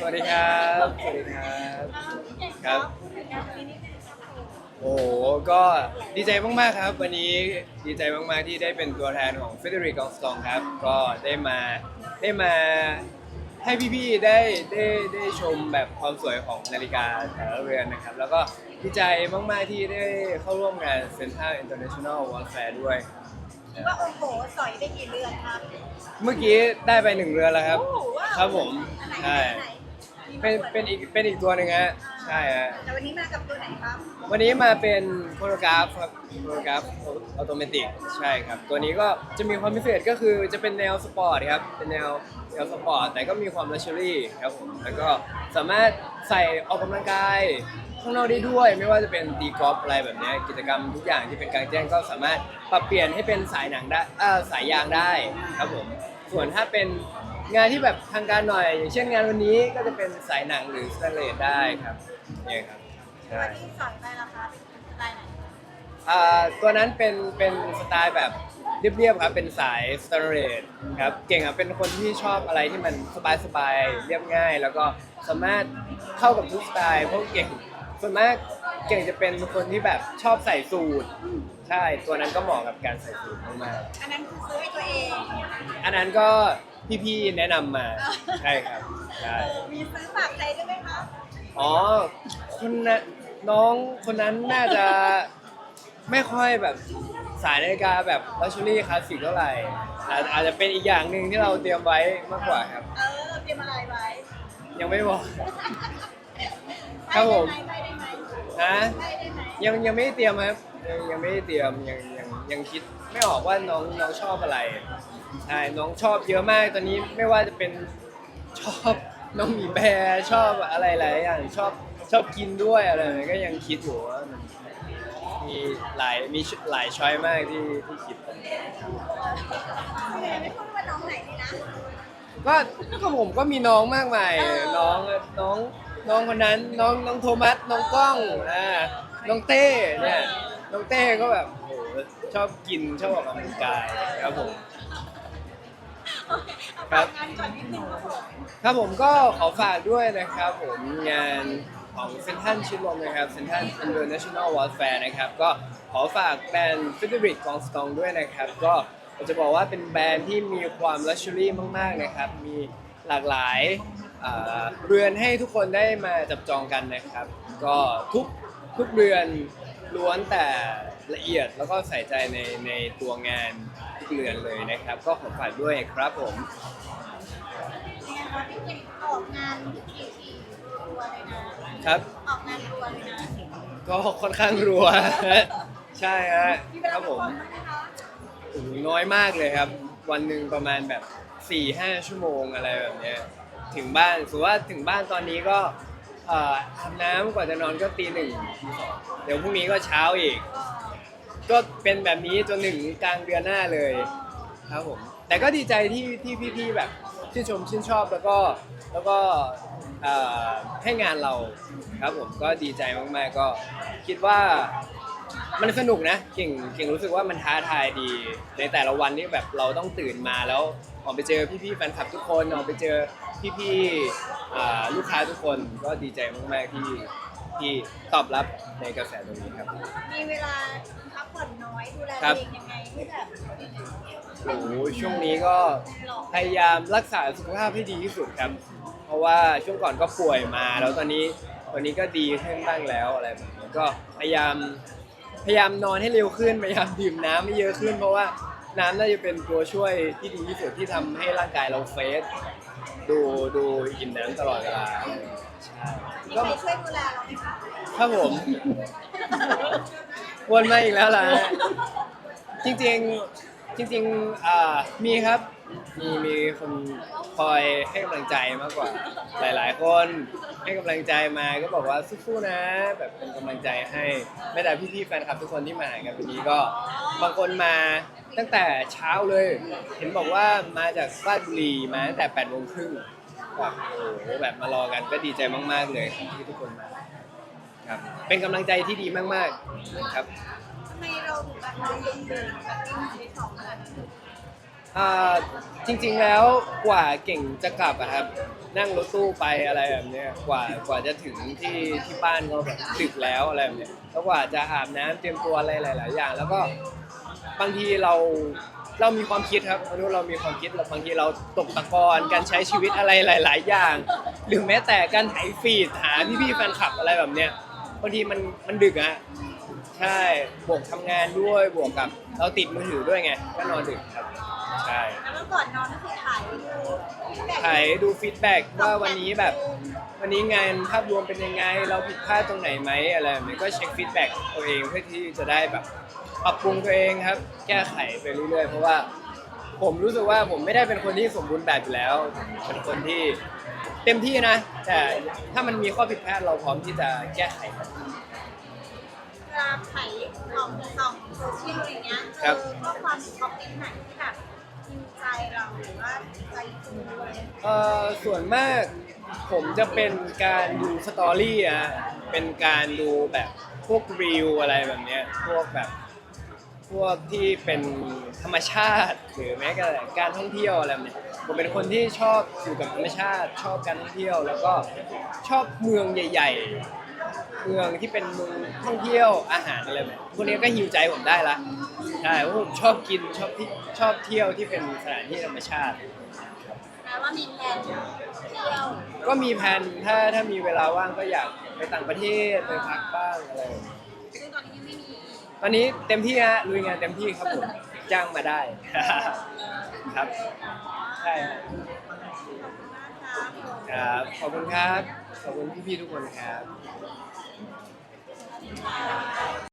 สวัสดีครับ สวัสดีครับ ครับ โอ้โห ก็ดีใจมากๆครับ วันนี้ดีใจมากๆที่ได้เป็นตัวแทนของ Frederic g o n s t o n ครับ ก็ได้มาได้มาให้พี่ๆได้ได้ได้ชมแบบความสวยของนาฬิกาแต่ละเรือนนะครับ แล้วก็ดีใจมากๆที่ได้เข้าร่วมงาน Central International World Fair ด้วยว่าโอ้โหสอยได้กี่เรือนครับ เมื่อกี้ได้ไปหนึ่งเรือนแล้วครับ โอ้ว้าวครับผม อันไหนใช่อันไหนมีเป็นประ กวดเป็นอีกเป็นอีกตัวหนึ่งฮะใช่ฮะแต่วันนี้มากับตัวไหนครับวันนี้มาเป็นโคโรกราฟครับโคโรกราฟออโตเมติกใช่ครับ ตัวนี้ก็จะมีความพิเศษก็คือจะเป็นแนวสปอร์ตครับเป็นแนวแนวสปอร์ตแต่ก็มีความลักชัวรี่ครับผมแล้วก็สามารถใส่ออกกำลังกายข้างนอกได้ด้วยไม่ว่าจะเป็นตีกอล์ฟอะไรแบบเนี้ยกิจกรรมทุกอย่างที่เป็นกลางแจ้งก็สามารถปรับเปลี่ยนให้เป็นสายหนังได้อ่าสายยางได้ครับผมส่วนถ้าเป็น งานที่แบบทางการหน่อย อย่างเช่นงานวันนี้ก็จะเป็นสายหนังหรือสแตนเลสได้ครับเนี่ยครับใช่วันนี้สอยไปราคาเป็นสไตล์ไหนอ่าตัวนั้นเป็นเป็นสไตล์แบบเรียบๆครับเป็นสายสแตนเลสครับเก่งอะเป็นคนที่ชอบอะไรที่มันสบายๆเรียบง่าย แล้วก็สามารถเข้ากับทุกสไตล์เพราะเก่งส่วนมากเก่งจะเป็นคนที่แบบชอบใส่สูท ใช่ตัวนั้นก็เหมาะกับการใส่สูทมากอันนั้นคือซื้อให้ตัวเองๆอันนั้นก็พี่ๆแนะนำมาใช่ครับใช่เออมีซื้อฝากใครด้วยไหมคะอ๋อคนนั้นน้องคนนั้นน่าจะไม่ค่อยแบบสายนาฬิกาแบบลักชัวรี่คลาสสิกเท่าไหร่อาจอาจจะเป็นอีกอย่างหนึ่งที่เราเตรียมไว้มากกว่าครับ เออเตรียมอะไรไว้ยังไม่บอก ครับผมได้ได้ไหมนะได้ได้ไหมยังยังไม่ได้เตรียมครับ ยังยังไม่ได้เตรียมยังยังยังคิดไม่ออกว่าน้องน้องชอบอะไรใช่น้องชอบเยอะมากตอนนี้ไม่ว่าจะเป็นชอบน้องหมีแบร์ชอบอะไรหลายอย่างชอบชอบกินด้วยอะไรแบบนี้ก็ยังคิดอยู่ว่ามันมีหลายมีหลายช้อยมากที่ที่คิด ไม่ไม่พูดว่าน้องไหนดีนะ ก็ก็ผมก็มีน้องมากมายเออ น้องน้องน้องคนนั้นน้องน้องโทมัสน้องก้องอ่าน้องเต้เนี่ย น้องเต้ก็แบบโอ้โหชอบกินชอบออกกำลังกายครับผมเอาฝากงานก่อนนิดนึงครับผมครับผมก็ขอฝากด้วยนะครับผมงานของเซนทันชิดลมนะครับเซนทัน International World Fair นะครับก็ขอฝากแบรนด์ Frederic g o n s t o n ด้วยนะครับ ก็ผมจะบอกว่าเป็นแบรนด์ที่มีความลักชัวรี่มาก ๆ นะครับ มีหลากหลายอ่าเรือนให้ทุกคนได้มาจับจองกันนะครับ ก็ทุกทุกเรือน ล้วนแต่ละเอียดแล้วก็ใส่ใจในในตัวงานทุกเรือนเลยนะครับ ก็ขอฝากด้วยครับผม ยังไงคะพี่เก่งออกงานกี่ทีรัวเลยนะ ครับ ออกงานรัวเลยนะก็ค่อนข้างรัว ใช่ฮะมีเวคลารับพัผกมผ่อนไหมคะโอ้โหน้อยมากเลยครับ วันหนึ่งประมาณแบบ4ี่ห้าชั่วโมงอะไรแบบเนี้ยถึงบ้านสมมติว่าถึงบ้านตอนนี้ก็ เอ่ออาบน้ำกว่าจะนอนก็ตีหนึ่งตีสองเดี๋ยวพรุ่งนี้ก็เช้าอีก ก็เป็นแบบนี้จนถึงกลางเดือนหน้าเลยครับผมแต่ก็ดีใจที่ที่พี่ๆแบบชื่นชมชื่นชอบแล้วก็แล้วก็เอ่อให้งานเราครับผมก็ดีใจมากๆก็คิดว่า มันสนุกนะเก่งเก่งรู้สึกว่ามันท้าทายดี ในแต่ละวันที่แบบเราต้องตื่นมาแล้ว ออกไปเจอพี่ๆแฟนคลับทุกคนออกไปเจอพี่ๆอ่าลูกค้าทุกคนก็ดีใจมากๆที่ที่ตอบรับในกระแสตรงนี้ครับ มีเวลาพักผ่อนน้อยดูแลครัตัวบเองยังไงให้แบบโอ้โหช่วงนี้ก็พยายามรักษาสุขภาพให้ดีที่สุดครับ เพราะว่าช่วงก่อนก็ป่วยมา แล้วตอนนี้ตอนนี้ก็ดีขึ้นบ้างแล้วอะไรแบบนี้ก็พยายามพยายามนอนให้เร็วขึ้นพยายามดื่มน้ำให้เยอะขึ้น เพราะว่า น้ำน่าจะเป็นตัวช่วยที่ดีที่สุดที่ทำให้ร่างกายเราเฟสดูดูอิ่มน้ำตลอดเวลาใช่มีก็ใครช่วยดูแลเราไหมคะครับผม วนมาอีกแล้วล่ะจริงๆจริงๆอ่ามีครับ มีมีคนคอยให้กำลังใจมากกว่า หลายๆ คนให้กำลังใจมาก็บอกว่าสู้ๆนะ แบบเป็นกำลังใจให้แม้แต่พี่ๆแฟนคลับทุกคนที่มากันวันนี้ก็ บางคนมาตั้งแต่เช้าเลย เห็นบอกว่ามาจากราชบุรีมาตั้งแต่8ปดโมงครึ่งแบบโอ้โหแบบมารอกันก็ดีใจมาก ๆ เลยครับที่ทุกคนมาครับเป็นกำลังใจที่ดีมากๆครับ ทำไมเราถึงแบบเราเดื่มแบบวิ่งใน อ่าจริงๆแล้วกว่าเก่งจะกลับอะครับ นั่งรถตู้ไปอะไรแบบเนี้ยกว่ากว่าจะถึงที่ที่บ้านก็แบบดึกแล้วอะไรแบบเนี้ยแล้วกว่าจะอาบน้ำเตรียมตัวอะไรหลาย ๆ อย่าง แล้วก็บางทีเราเรามีความคิดครับมนุษย์เรามีความคิดเราบางทีเราตกตะกอนการใช้ชีวิตอะไรหลาย ๆ อย่าง หรือแม้แต่การไถฟีดหาพี่ๆแฟนคลับอะไรแบบเนี้ยบางทีมันมันดึกอะใช่บวกทำงานด้วยบวกกับเราติดมือถือด้วยไงก็นอนดึกครับ ใช่แล้วก็ก่อนนอนก็คือถ่ายดูแบบถ่ายดูฟีดแบ็กว่าวันนี้แบบ วันนี้งานภาพรวมเป็นยังไง เราผิดพลาดตรงไหนไหมอะไรแบบนี้ก็เช็คฟีดแบ็กตัวเองเพื่อที่จะได้แบบปรับปรุงตัวเองครับ แก้ไขไปเรื่อยๆเพราะว่า ผมรู้สึกว่าผมไม่ได้เป็นคนที่สมบูรณ์แบบอยู่แล้วเป็นคนที่เต็มที่นะ แต่ถ้ามันมีข้อผิดพลาดเราพร้อมที่จะแก้ไขมัน เวลาถ่ายของส่องโซเชียลอะไรเงี้ยครัเจบอข้อความหรือคอมเมนต์ไหนที่แบบจริงใจ เราหรือว่าใจคุณด้วยเอ่อส่วนมากผมจะเป็นการดูสตอรี่อะเป็นการดูแบบพวกรีวอะไรแบบเนี้ยพวกแบบ พวกที่เป็นธรรมชาติหรือแม้กระทั่งการท่องเที่ยวอะไรแบบเนี้ยผมเป็นคนที่ชอบอยู่กับธรรมชาติ ชอบการท่องเที่ยว แล้วก็ชอบเมืองใหญ่ ๆ เมืองที่เป็นเมืองท่องเที่ยวอาหารอะไรแบบนี้พวกนี้ก็ฮิวใจผมได้ละใช่เพราะผมชอบกินชอบที่ชอบเที่ยวที่เป็นสถานที่ธรรมชาติ แปลว่ามีแผนเที่ยวก็มีแผนถ้าถ้ามีเวลาว่างก็อยากไปต่างประเทศไปพักบ้างอะไรแบบนี้ซึ่งตอนนี้ยังไม่มีตอนนี้เต็มที่ฮะลุยงานเต็มที่ครับผมจ้างมาได้ ครับใช่ฮะ ขอบคุณมากครับ ครับขอบคุณครับ ขอบคุณพี่ๆทุกคนครับ